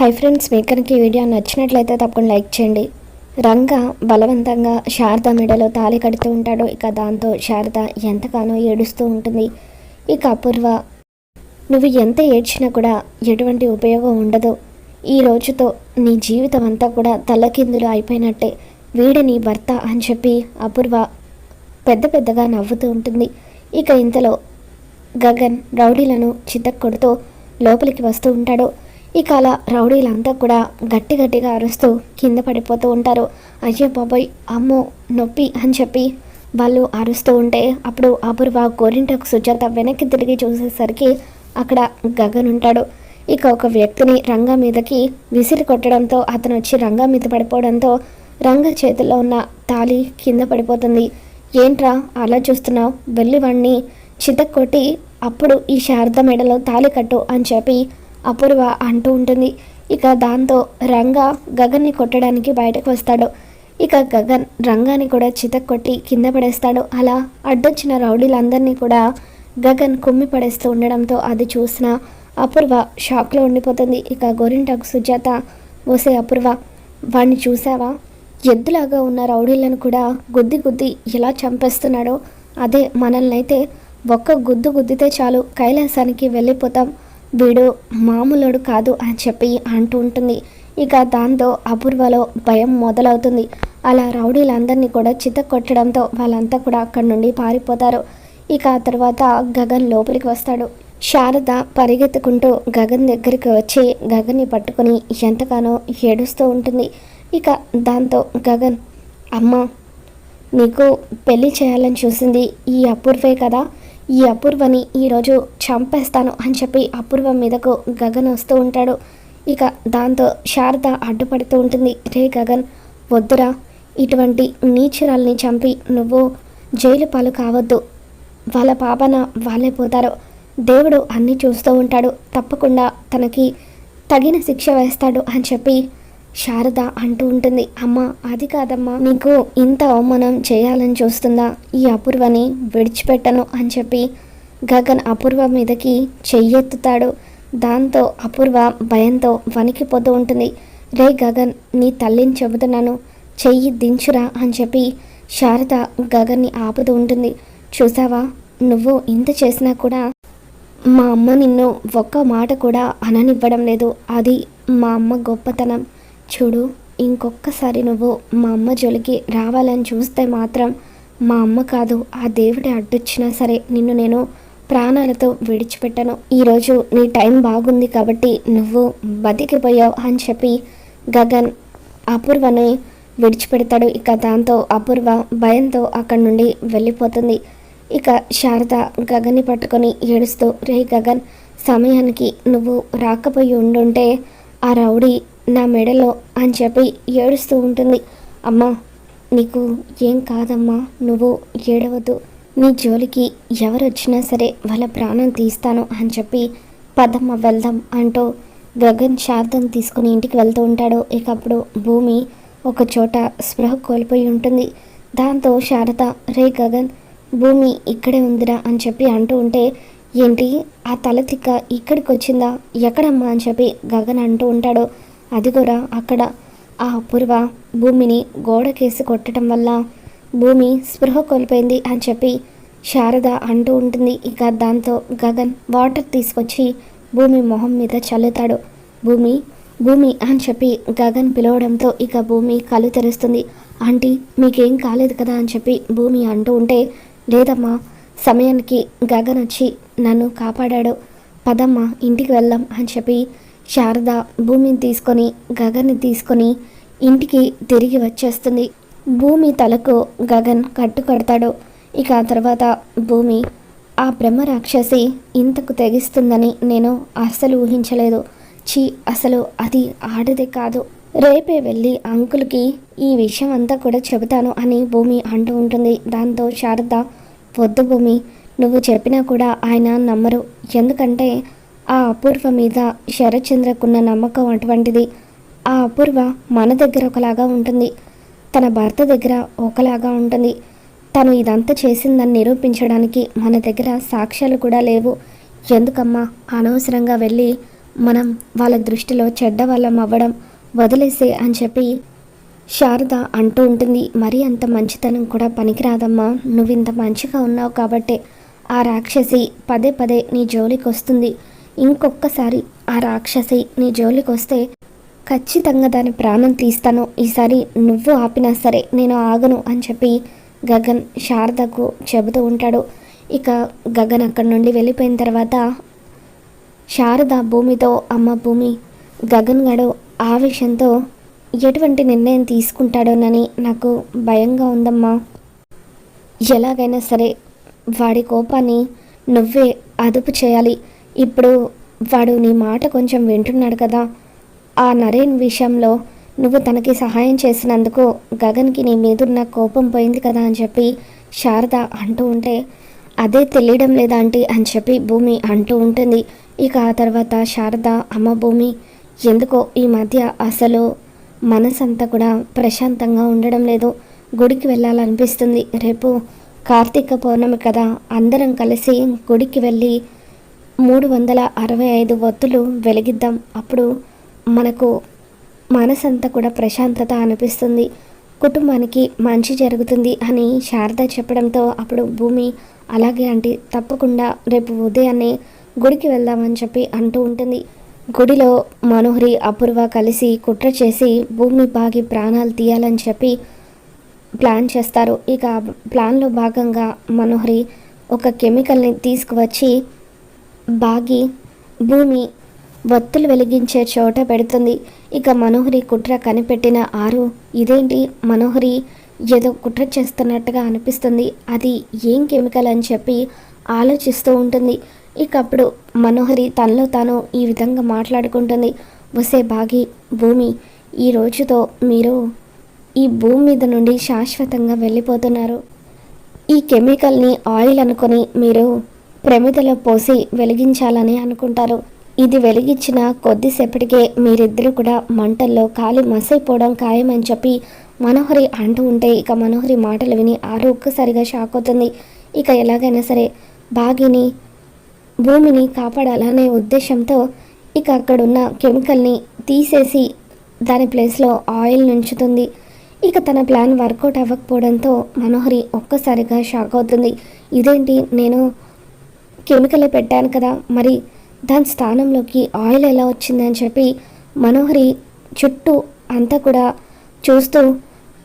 Hi friends మీకరికి ఈ video నచ్చినట్లయితే తప్పకుండా లైక్ చేయండి. రంగ బలవంతంగా శారద మెడలో తాళి కడుతూ ఉంటాడు. ఇక దాంతో శారద ఎంతగానో ఏడుస్తూ ఉంటుంది. ఇక అపూర్వ నువ్వు ఎంత ఏడ్చినా కూడా ఎటువంటి ఉపయోగం ఉండదు. ఈ రోజుతో నీ జీవితం అంతా కూడా తల్లకిందులు అయిపోయినట్టే. వీడే నీ భర్త అని చెప్పి అపూర్వ పెద్ద పెద్దగా నవ్వుతూ ఉంటుంది. ఇక ఇంతలో గగన్ రౌడీలను చితక్కొడుతూ లోపలికి వస్తూ ఉంటాడు. ఇక అలా రౌడీలంతా కూడా గట్టి గట్టిగా అరుస్తూ కింద పడిపోతూ ఉంటారు. అజయ్ బాబాయ్ అమ్మో నొప్పి అని చెప్పి వాళ్ళు అరుస్తూ ఉంటే అప్పుడు అపూర్వ గోరింటకు సుజాత వెనక్కి తిరిగి చూసేసరికి అక్కడ గగన్ ఉంటాడు. ఇక ఒక వ్యక్తిని రంగా మీదకి విసిరి కొట్టడంతో అతను వచ్చి రంగా మీద పడిపోవడంతో రంగ చేతిలో ఉన్న తాళి కింద పడిపోతుంది. ఏంట్రా అలా చూస్తున్నావు? వెళ్ళి వాణ్ణి చితక్కొట్టి అప్పుడు ఈ శారద మెడలో తాలి కట్టు అని చెప్పి అపూర్వ అంటూ ఉంటుంది. ఇక దాంతో రంగా గగన్ని కొట్టడానికి బయటకు వస్తాడు. ఇక గగన్ రంగాని కూడా చితక్కొట్టి కింద పడేస్తాడు. అలా అడ్డొచ్చిన రౌడీలందరినీ కూడా గగన్ కుమ్మి పడేస్తూ ఉండడంతో అది చూసిన అపూర్వ షాక్లో ఉండిపోతుంది. ఇక గోరింటాకు సుజాత ఓసే అపూర్వ వాణ్ణి చూసావా ఎద్దులాగా ఉన్న రౌడీలను కూడా గుద్ది గుద్ది ఎలా చంపేస్తున్నాడో? అదే మనల్ని అయితే ఒక్క గుద్దు గుద్దితే చాలు. కైలాసానికి వెళ్ళిపోతాం. వీడు మామూలుడు కాదు అని చెప్పి అంటూ ఉంటుంది. ఇక దాంతో అపూర్వలో భయం మొదలవుతుంది. అలా రౌడీలందరినీ కూడా చిత్త కొట్టడంతో వాళ్ళంతా కూడా అక్కడి నుండి పారిపోతారు. ఇక ఆ తర్వాత గగన్ లోపలికి వస్తాడు. శారద పరిగెత్తుకుంటూ గగన్ దగ్గరికి వచ్చి గగన్ని పట్టుకొని ఎంతగానో ఏడుస్తూ ఉంటుంది. ఇక దాంతో గగన్ అమ్మ నీకు పెళ్ళి చేయాలని చూసింది ఈ అపూర్వే కదా? ఈ అపూర్వని ఈరోజు చంపేస్తాను అని చెప్పి అపూర్వ మీదకు గగన్ వస్తూ ఉంటాడు. ఇక దాంతో శారద అడ్డుపడుతూ ఉంటుంది. రే గగన్ వద్దురా. ఇటువంటి నీచురాల్ని చంపి నువ్వు జైలు పాలు కావద్దు. వాళ్ళ పాపన వాళ్ళే పోతారు. దేవుడు అన్నీ చూస్తూ ఉంటాడు. తప్పకుండా తనకి తగిన శిక్ష వేస్తాడు అని చెప్పి శారద అంటూ ఉంటుంది. అమ్మ అది కాదమ్మా. నీకు ఇంత అవమానం చేయాలని చూస్తుందా? ఈ అపూర్వని విడిచిపెట్టను అని చెప్పి గగన్ అపూర్వ మీదకి చెయ్యెత్తుతాడు. దాంతో అపూర్వ భయంతో వణికిపోతూ ఉంటుంది. రే గగన్ నీ తల్లిని చెబుతున్నాను. చెయ్యి దించురా అని చెప్పి శారద గగన్ని ఆపుతూ ఉంటుంది. చూసావా? నువ్వు ఇంత చేసినా కూడా మా అమ్మ నిన్ను ఒక్క మాట కూడా అననివ్వడం లేదు. అది మా అమ్మ గొప్పతనం. చూడు ఇంకొక్కసారి నువ్వు మా అమ్మ జోలికి రావాలని చూస్తే మాత్రం మా అమ్మ కాదు ఆ దేవుడి అడ్డొచ్చినా సరే నిన్ను నేను ప్రాణాలతో విడిచిపెట్టను. ఈరోజు నీ టైం బాగుంది కాబట్టి నువ్వు బతికిపోయావు అని చెప్పి గగన్ అపూర్వని విడిచిపెడతాడు. ఇక దాంతో అపూర్వ భయంతో అక్కడి నుండి వెళ్ళిపోతుంది. ఇక శారద గగన్ని పట్టుకొని ఏడుస్తూ రే గగన్ సమయానికి నువ్వు రాకపోయి ఉండుంటే ఆ రౌడీ నా మెడలో అని చెప్పి ఏడుస్తూ ఉంటుంది. అమ్మా నీకు ఏం కాదమ్మా నువ్వు ఏడవద్దు. నీ జోలికి ఎవరు వచ్చినా సరే వాళ్ళ ప్రాణం తీస్తాను అని చెప్పి పదమ్మ వెళ్దాం అంటూ గగన్ శారదం తీసుకుని ఇంటికి వెళ్తూ ఉంటాడు. ఇక అప్పుడు భూమి ఒక చోట స్పృహ కోల్పోయి ఉంటుంది. దాంతో శారద రే గగన్ భూమి ఇక్కడే ఉందిరా అని చెప్పి అంటూ ఉంటే ఏంటి ఆ తల తిక్క ఇక్కడికి వచ్చిందా ఎక్కడమ్మా? అని చెప్పి గగన్ అంటూ ఉంటాడు. అది కూడా అక్కడ ఆ అపూర్వ భూమిని గోడకేసి కొట్టడం వల్ల భూమి స్పృహ కోల్పోయింది అని చెప్పి శారద అంటూ ఉంటుంది. ఇక దాంతో గగన్ వాటర్ తీసుకొచ్చి భూమి మొహం మీద చల్లుతాడు. భూమి భూమి అని చెప్పి గగన్ పిలవడంతో ఇక భూమి కళ్ళు తెరుస్తుంది. ఆంటీ మీకేం కాలేదు కదా అని చెప్పి భూమి అంటూ ఉంటే లేదమ్మా సమయానికి గగన్ వచ్చి నన్ను కాపాడాడు. పదమ్మా ఇంటికి వెళ్దాం అని చెప్పి శారద భూమిని తీసుకొని గగన్ని తీసుకొని ఇంటికి తిరిగి వచ్చేస్తుంది. భూమి తలకు గగన్ కట్టు కడతాడు. ఇక ఆ తర్వాత భూమి ఆ బ్రహ్మ రాక్షసి ఇంతకు తెగిస్తుందని నేను అస్సలు ఊహించలేదు. ఛీ అసలు అది ఆడదే కాదు. రేపే వెళ్ళి అంకుల్కి ఈ విషయం అంతా కూడా చెబుతాను అని భూమి అంటూ ఉంటుంది. దాంతో శారద వద్దు భూమి నువ్వు చెప్పినా కూడా ఆయన నమ్మరు. ఎందుకంటే ఆ అపూర్వ మీద శరత్చంద్రకున్న నమ్మకం అటువంటిది. ఆ అపూర్వ మన దగ్గర ఒకలాగా ఉంటుంది. తన భర్త దగ్గర ఒకలాగా ఉంటుంది. తను ఇదంతా చేసిందని నిరూపించడానికి మన దగ్గర సాక్ష్యాలు కూడా లేవు. ఎందుకమ్మా? అనవసరంగా వెళ్ళి మనం వాళ్ళ దృష్టిలో చెడ్డవాళ్ళం అవ్వడం వదిలేసే అని చెప్పి శారద అంటూ ఉంటుంది. మరీ అంత మంచితనం కూడా పనికిరాదమ్మా. నువ్వు ఇంత మంచిగా ఉన్నావు కాబట్టే ఆ రాక్షసి పదే పదే నీ జోలికి వస్తుంది ఇంకొక్కసారి ఆ రాక్షసి నీ జోలికి వస్తే ఖచ్చితంగా దాని ప్రాణం తీస్తాను. ఈసారి నువ్వు ఆపినా సరే నేను ఆగను అని చెప్పి గగన్ శారదకు చెబుతూ ఉంటాడు. ఇక గగన్ అక్కడి నుండి వెళ్ళిపోయిన తర్వాత శారద భూమితో అమ్మ భూమి గగన్ గడు ఆవేశంతో ఎటువంటి నిర్ణయం తీసుకుంటాడోనని నాకు భయంగా ఉందమ్మా. ఎలాగైనా సరే వాడి కోపాన్ని నువ్వే అదుపు చేయాలి. ఇప్పుడు వాడు నీ మాట కొంచెం వింటున్నాడు కదా. ఆ నరేన్ విషయంలో నువ్వు తనకి సహాయం చేసినందుకు గగన్కి నీ మీదున్న కోపం పోయింది కదా అని చెప్పి శారద అంటూ ఉంటే అదే తెలియడం లేదా ఆంటీ అని చెప్పి భూమి అంటూ ఉంటుంది. ఇక ఆ తర్వాత శారద అమ్మ భూమి ఎందుకో ఈ మధ్య అసలు మనసంతా కూడా ప్రశాంతంగా ఉండడం లేదు. గుడికి వెళ్ళాలనిపిస్తుంది. రేపు కార్తీక పౌర్ణమి కదా. అందరం కలిసి గుడికి వెళ్ళి మూడు వందల అరవై ఐదు ఒత్తులు వెలిగిద్దాం. అప్పుడు మనకు మనసంతా కూడా ప్రశాంతత అనిపిస్తుంది. కుటుంబానికి మంచి జరుగుతుంది అని శారద చెప్పడంతో అప్పుడు భూమి అలాగే అంటే తప్పకుండా రేపు ఉదయాన్నే గుడికి వెళ్దామని చెప్పి అంటూ ఉంటుంది. గుడిలో మనోహరి అపూర్వ కలిసి కుట్ర చేసి భూమి బాగి ప్రాణాలు తీయాలని చెప్పి ప్లాన్ చేస్తారు. ఇక ప్లాన్లో భాగంగా మనోహరి ఒక కెమికల్ని తీసుకువచ్చి బాగి భూమి వత్తులు వెలిగించే చోట పెడుతుంది. ఇక మనోహరి కుట్ర కనిపెట్టిన ఆరు ఇదేంటి? మనోహరి ఏదో కుట్ర చేస్తున్నట్టుగా అనిపిస్తుంది. అది ఏం కెమికల్ అని చెప్పి ఆలోచిస్తూ ఉంటుంది. ఇక అప్పుడు మనోహరి తనలో తాను ఈ విధంగా మాట్లాడుకుంటుంది. వసే బాగి భూమి ఈ రోజుతో మీరు ఈ భూమి మీద నుండి శాశ్వతంగా వెళ్ళిపోతున్నారు. ఈ కెమికల్ని ఆయిల్ అనుకొని మీరు ప్రమిదలో పోసి వెలిగించాలని అనుకుంటారు. ఇది వెలిగించిన కొద్దిసేపటికే మీరిద్దరూ కూడా మంటల్లో కాలి మసైపోవడం ఖాయమని చెప్పి మనోహరి అంటూ ఉంటే ఇక మనోహరి మాటలు విని ఆరు ఒక్కసారిగా షాక్ అవుతుంది. ఇక ఎలాగైనా సరే బాగిని భూమిని కాపాడాలనే ఉద్దేశంతో ఇక అక్కడున్న కెమికల్ని తీసేసి దాని ప్లేస్లో ఆయిల్ నుంచుతుంది. ఇక తన ప్లాన్ వర్కౌట్ అవ్వకపోవడంతో మనోహరి ఒక్కసారిగా షాక్ అవుతుంది. ఇదేంటి నేను కెమికలే పెట్టాను కదా మరి దాని స్థానంలోకి ఆయిల్ ఎలా వచ్చిందని చెప్పి మనోహరి చుట్టూ అంతా కూడా చూస్తూ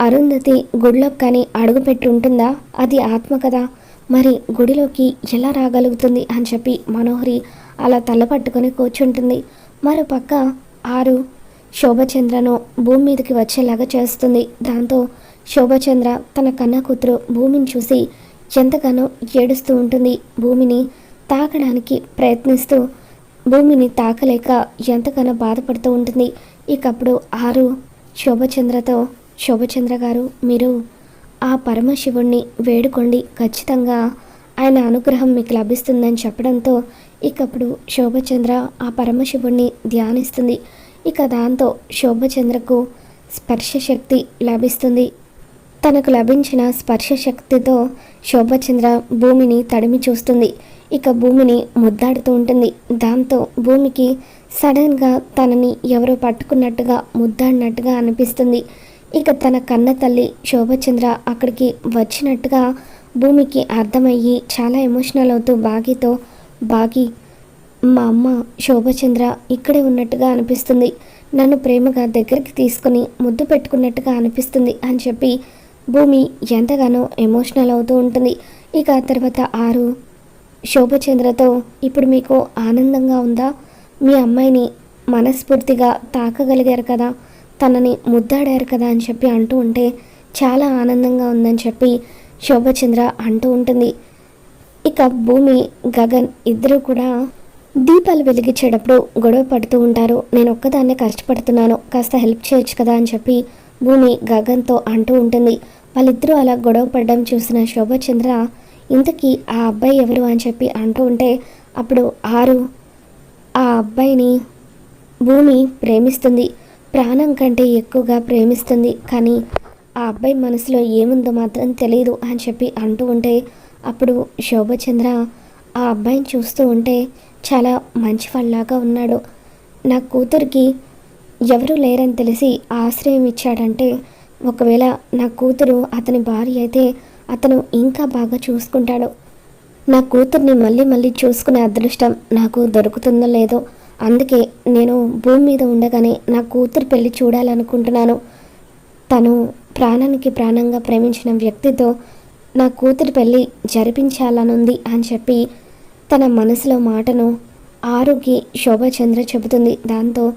అరుంధతి గుడిలోకి కానీ అడుగుపెట్టి ఉంటుందా? అది ఆత్మ కదా మరి గుడిలోకి ఎలా రాగలుగుతుంది అని చెప్పి మనోహరి అలా తల పట్టుకొని కూర్చుంటుంది. మరోపక్క ఆరు శోభచంద్రను భూమి మీదకి వచ్చేలాగా చేస్తుంది. దాంతో శోభచంద్ర తన కన్న కూతురు భూమిని చూసి ఎంతగానో ఏడుస్తూ ఉంటుంది భూమిని తాకడానికి ప్రయత్నిస్తూ భూమిని తాకలేక ఎంతగానో బాధపడుతూ ఉంటుంది. ఇకప్పుడు ఆరు శోభచంద్రతో శోభచంద్ర గారు మీరు ఆ పరమశివుణ్ణి వేడుకోండి. ఖచ్చితంగా ఆయన అనుగ్రహం మీకు లభిస్తుందని చెప్పడంతో ఇకప్పుడు శోభచంద్ర ఆ పరమశివుణ్ణి ధ్యానిస్తుంది. ఇక దాంతో శోభచంద్రకు స్పర్శ శక్తి లభిస్తుంది. తనకు లభించిన స్పర్శ శక్తితో శోభచంద్ర భూమిని తడిమి చూస్తుంది. ఇక భూమిని ముద్దాడుతూ ఉంటుంది. దాంతో భూమికి సడన్గా తనని ఎవరో పట్టుకున్నట్టుగా ముద్దాడినట్టుగా అనిపిస్తుంది. ఇక తన కన్న తల్లి శోభచంద్ర అక్కడికి వచ్చినట్టుగా భూమికి అర్థమయ్యి చాలా ఎమోషనల్ అవుతూ బాగితో బాగి మా అమ్మ శోభచంద్ర ఇక్కడే ఉన్నట్టుగా అనిపిస్తుంది. నన్ను ప్రేమగా దగ్గరికి తీసుకుని ముద్దు పెట్టుకున్నట్టుగా అనిపిస్తుంది అని చెప్పి భూమి ఎంతగానో ఎమోషనల్ అవుతూ ఉంటుంది. ఇక తర్వాత ఆరు శోభచంద్రతో ఇప్పుడు మీకు ఆనందంగా ఉందా? మీ అమ్మాయిని మనస్ఫూర్తిగా తాకగలిగారు కదా? తనని ముద్దాడారు కదా అని చెప్పి అంటూ ఉంటే చాలా ఆనందంగా ఉందని చెప్పి శోభచంద్ర అంటూ ఉంటుంది. ఇక భూమి గగన్ ఇద్దరు కూడా దీపాలు వెలిగించేటప్పుడు గొడవ పడుతూ ఉంటారు. నేను ఒక్కదాన్నే కష్టపడుతున్నాను. కాస్త హెల్ప్ చేయొచ్చు కదా అని చెప్పి భూమి గగన్తో అంటూ ఉంటుంది. వాళ్ళిద్దరూ అలా గొడవ పడడం చూసిన శోభచంద్ర ఇంతకీ ఆ అబ్బాయి ఎవరు? అని చెప్పి అంటూ ఉంటే అప్పుడు ఆరు ఆ అబ్బాయిని భూమి ప్రేమిస్తుంది. ప్రాణం కంటే ఎక్కువగా ప్రేమిస్తుంది. కానీ ఆ అబ్బాయి మనసులో ఏముందో మాత్రం తెలియదు అని చెప్పి అంటూ ఉంటే అప్పుడు శోభచంద్ర ఆ అబ్బాయిని చూస్తూ ఉంటే చాలా మంచి వాళ్ళలాగా ఉన్నాడు. నా కూతురికి ఎవరూ లేరని తెలిసి ఆశ్రయం ఇచ్చాడంటే ఒకవేళ నా కూతురు అతని భార్య అయితే అతను ఇంకా బాగా చూసుకుంటాడు. నా కూతుర్ని మళ్ళీ మళ్ళీ చూసుకునే అదృష్టం నాకు దొరుకుతుందో లేదో అందుకే నేను భూమి మీద ఉండగానే నా కూతురు పెళ్ళి చూడాలనుకుంటున్నాను. తను ప్రాణానికి ప్రాణంగా ప్రేమించిన వ్యక్తితో నా కూతురు పెళ్ళి జరిపించాలనుంది అని చెప్పి తన మనసులో మాటను ఆరుకి శోభచంద్ర చెబుతుంది. దాంతో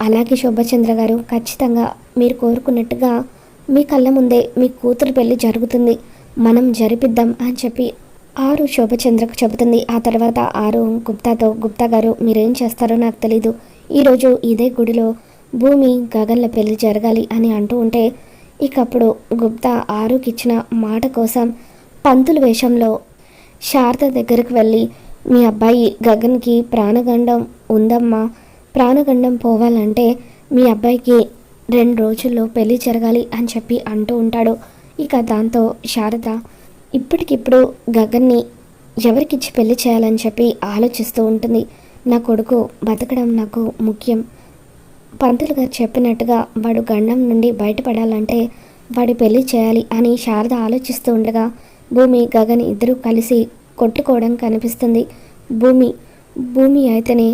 అలాగే శోభచంద్ర గారు ఖచ్చితంగా మీరు కోరుకున్నట్టుగా మీ కళ్ళ ముందే మీ కూతురు పెళ్ళి జరుగుతుంది. మనం జరిపిద్దాం అని చెప్పి ఆరు శోభచంద్రకు చెబుతుంది. ఆ తర్వాత ఆరు గుప్తాతో గుప్తా గారు మీరేం చేస్తారో నాకు తెలీదు. ఈరోజు ఇదే గుడిలో భూమి గగన్ల పెళ్ళి జరగాలి అని అంటూ ఉంటే ఇకప్పుడు గుప్తా ఆరుకిచ్చిన మాట కోసం పంతుల వేషంలో శారద దగ్గరికి వెళ్ళి మీ అబ్బాయి గగన్కి ప్రాణగండం ఉందమ్మా. ప్రాణగండం పోవాలంటే మీ అబ్బాయికి రెండు రోజుల్లో పెళ్ళి జరగాలి అని చెప్పి అంటూ ఉంటాడు. ఇక దాంతో శారద ఇప్పటికిప్పుడు గగన్ని ఎవరికిచ్చి పెళ్ళి చేయాలని చెప్పి ఆలోచిస్తూ ఉంటుంది. నా కొడుకు బతకడం నాకు ముఖ్యం. పంతులు గారు చెప్పినట్టుగా వాడు గండం నుండి బయటపడాలంటే వాడి పెళ్ళి చేయాలి అని శారద ఆలోచిస్తూ ఉండగా భూమి గగన్ ఇద్దరూ కలిసి కొట్టుకోవడం కనిపిస్తుంది. భూమి భూమి అయితేనే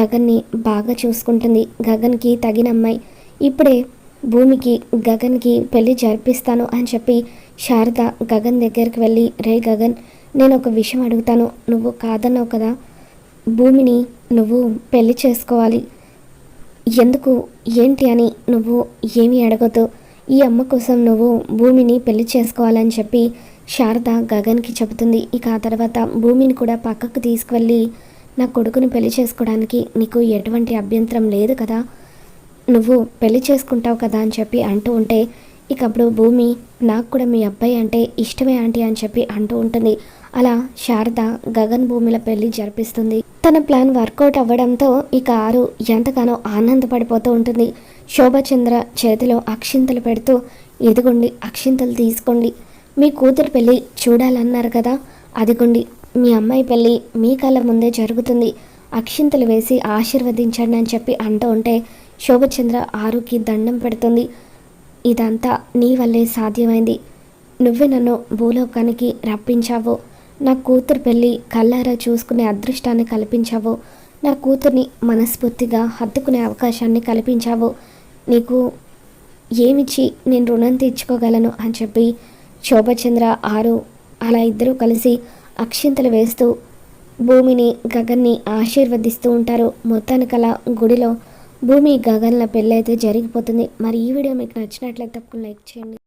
గగన్ని బాగా చూసుకుంటుంది. గగన్కి తగిన అమ్మాయి. ఇప్పుడే భూమికి గగన్కి పెళ్ళి జరిపిస్తాను అని చెప్పి శారద గగన్ దగ్గరికి వెళ్ళి రే గగన్ నేను ఒక విషయం అడుగుతాను. నువ్వు కాదన్నావు కదా. భూమిని నువ్వు పెళ్ళి చేసుకోవాలి. ఎందుకు? ఏంటి అని నువ్వు ఏమీ అడగదు ఈ అమ్మ కోసం నువ్వు భూమిని పెళ్ళి చేసుకోవాలని చెప్పి శారద గగన్కి చెబుతుంది. ఇక ఆ తర్వాత భూమిని కూడా పక్కకు తీసుకువెళ్ళి నా కొడుకుని పెళ్ళి చేసుకోవడానికి నీకు ఎటువంటి అభ్యంతరం లేదు కదా? నువ్వు పెళ్ళి చేసుకుంటావు కదా అని చెప్పి అంటూ ఉంటే ఇక అప్పుడు భూమి నాకు కూడా మీ అబ్బాయి అంటే ఇష్టమే ఆంటీ అని చెప్పి అంటూ ఉంటుంది. అలా శారద గగన్ భూమిల పెళ్ళి జరిపిస్తుంది. తన ప్లాన్ వర్కౌట్ అవ్వడంతో ఇక ఆరు ఎంతగానో ఆనందపడిపోతూ ఉంటుంది. శోభచంద్ర చేతిలో అక్షింతలు పెడుతూ ఎదుగుండి అక్షింతలు తీసుకోండి. మీ కూతురు పెళ్ళి చూడాలన్నారు కదా? అదిగోండి మీ అమ్మాయి పెళ్ళి మీ కళ్ళ ముందే జరుగుతుంది. అక్షింతలు వేసి ఆశీర్వదించండి అని చెప్పి అంటూ ఉంటే శోభచంద్ర ఆరుకి దండం పెడుతుంది. ఇదంతా నీ వల్లే సాధ్యమైంది. నువ్వే నన్ను భూలోకానికి రప్పించావు. నా కూతురు పెళ్ళి కళ్ళారా చూసుకునే అదృష్టాన్ని కల్పించావు. నా కూతుర్ని మనస్ఫూర్తిగా హత్తుకునే అవకాశాన్ని కల్పించావు. నీకు ఏమిచ్చి నేను రుణం తీర్చుకోగలను అని చెప్పి శోభచంద్ర ఆరు అలా ఇద్దరూ కలిసి అక్షింతలు వేస్తూ భూమిని గగన్ని ఆశీర్వదిస్తూ ఉంటారు. మొత్తానికలా గుడిలో భూమి గగన్ల పెళ్ళైతే జరిగిపోతుంది. మరి ఈ వీడియో మీకు నచ్చినట్లయితే తప్పకుండా లైక్ చేయండి.